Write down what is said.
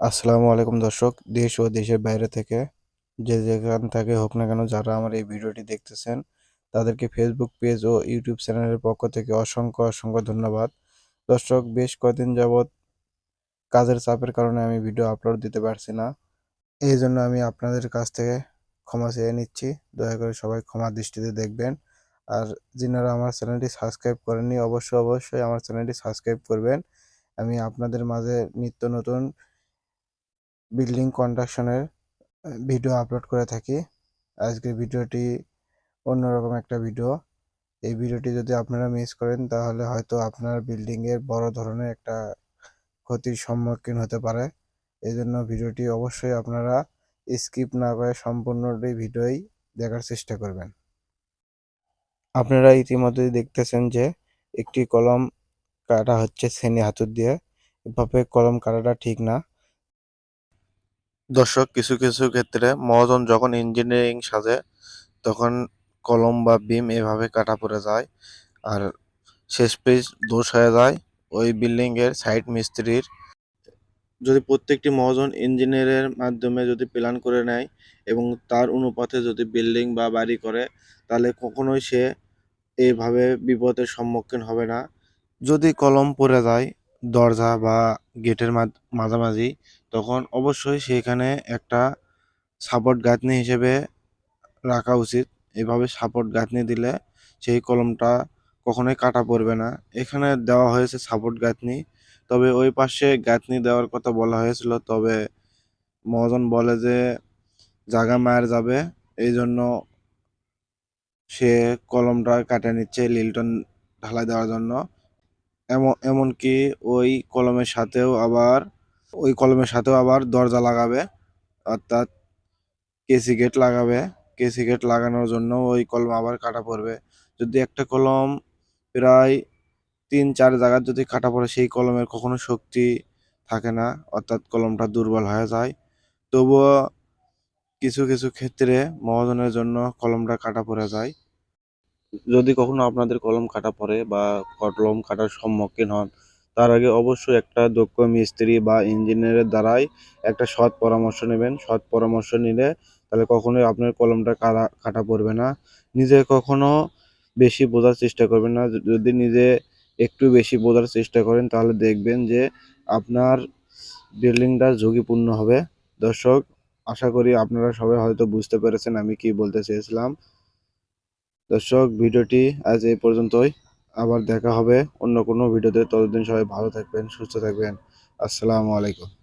আসসালামু আলাইকুম দর্শক, দেশ ও দেশের বাইরে থেকে যে যেখান থেকে হোক না কেন যারা আমার এই ভিডিওটি দেখতেছেন, তাদেরকে ফেসবুক পেজ ও ইউটিউব চ্যানেলের পক্ষ থেকে অসংখ্য অসংখ্য ধন্যবাদ। দর্শক, বেশ কয়েকদিন যাবৎ কাজের চাপের কারণে আমি ভিডিও আপলোড দিতে পারছি না। এই জন্য আমি আপনাদের কাছ থেকে ক্ষমা চেয়ে নিচ্ছি। দয়া করে সবাই ক্ষমা দৃষ্টিতে দেখবেন। আর যিনারা আমার চ্যানেলটি সাবস্ক্রাইব করেননি, অবশ্যই অবশ্যই আমার চ্যানেলটি সাবস্ক্রাইব করবেন। আমি আপনাদের মাঝে নিত্য নতুন বিল্ডিং কনস্ট্রাকশনের ভিডিও আপলোড করে থাকি। আজকের ভিডিওটি অন্যরকম একটা ভিডিও এই ভিডিওটি যদি আপনারা মিস করেন, তাহলে হয়তো আপনার বিল্ডিংয়ের বড় ধরনের একটা ক্ষতির সম্মুখীন হতে পারে। এই জন্য ভিডিওটি অবশ্যই আপনারা স্কিপ না করে সম্পূর্ণটি ভিডিওই দেখার চেষ্টা করবেন। আপনারা ইতিমধ্যে দেখতেছেন যে, একটি কলম কাটা হচ্ছে শ্রেণি হাতুর দিয়ে। এভাবে কলম কাটাটা ঠিক না। দর্শক, কিছু কিছু ক্ষেত্রে মহাজন যখন ইঞ্জিনিয়ারিং সাজে, তখন কলম বা বিম এভাবে কাটা পড়ে যায় আর শেষ পেজ দোষ হয়ে যায়। ওই বিল্ডিংয়ের সাইড মিস্ত্রির। যদি প্রত্যেকটি মহাজন ইঞ্জিনিয়ারের মাধ্যমে যদি প্ল্যান করে নেয় এবং তার অনুপাতে যদি বিল্ডিং বা বাড়ি করে, তাহলে কখনোই সে এইভাবে বিপদের সম্মুখীন হবে না। যদি কলম পড়ে যায় দরজা বা গেটের মাঝামাঝি, তখন অবশ্যই সেখানে একটা সাপোর্ট গাঁথনি হিসেবে রাখা উচিত। এভাবে সাপোর্ট গাঁথনি দিলে সেই কলমটা কখনোই কাটা পড়বে না। এখানে দেওয়া হয়েছে সাপোর্ট গাঁথনি। তবে ওই পাশে গাঁথনি দেওয়ার কথা বলা হয়েছিল। তবে মহাজন বলে যে জায়গা মায়ের যাবে। এই জন্য সে কলমটা কাটে নিচ্ছে লিল্টন ঢালাই দেওয়ার জন্য। এমন, এমনকি ওই কলমের সাথেও আবার, ওই কলমের সাথেও আবার দরজা লাগাবে, অর্থাৎ কেসি গেট লাগাবে। কেসি গেট লাগানোর জন্য ওই কলম আবার কাটা পড়বে। যদি একটা কলম প্রায় তিন, চার জায়গার যদি কাটা পড়ে, সেই কলমের কখনো শক্তি থাকে না, অর্থাৎ কলমটা দুর্বল হয়ে যায়। তবুও কিছু কিছু ক্ষেত্রে মহাজনের জন্য কলমটা কাটা পড়ে যায়। যদি কখনো আপনাদের কলম কাটা পড়ে বা কলম কাটার সম্মুখীন হন, তার আগে অবশ্যই একটা দক্ষ মিস্ত্রি বা ইঞ্জিনিয়ারের দ্বারাই একটা সৎ পরামর্শ নেবেন। সৎ পরামর্শ নিলে তাহলে কখনোই আপনার কলমটা কাটা কাটা পড়বে না। নিজে কখনো বেশি বোঝার চেষ্টা করবেন না। যদি নিজে একটু বেশি বোঝার চেষ্টা করেন, তাহলে দেখবেন যে আপনার বিল্ডিংটা ঝুঁকিপূর্ণ হবে। দর্শক, আশা করি আপনারা সবাই হয়তো বুঝতে পেরেছেন আমি কি বলতে চেয়েছিলাম। দর্শক, ভিডিওটি আজ এই পর্যন্তই। আবার দেখা হবে অন্য কোনো ভিডিওতে। ততদিন সবাই ভালো থাকবেন, সুস্থ থাকবেন। আসসালামু আলাইকুম।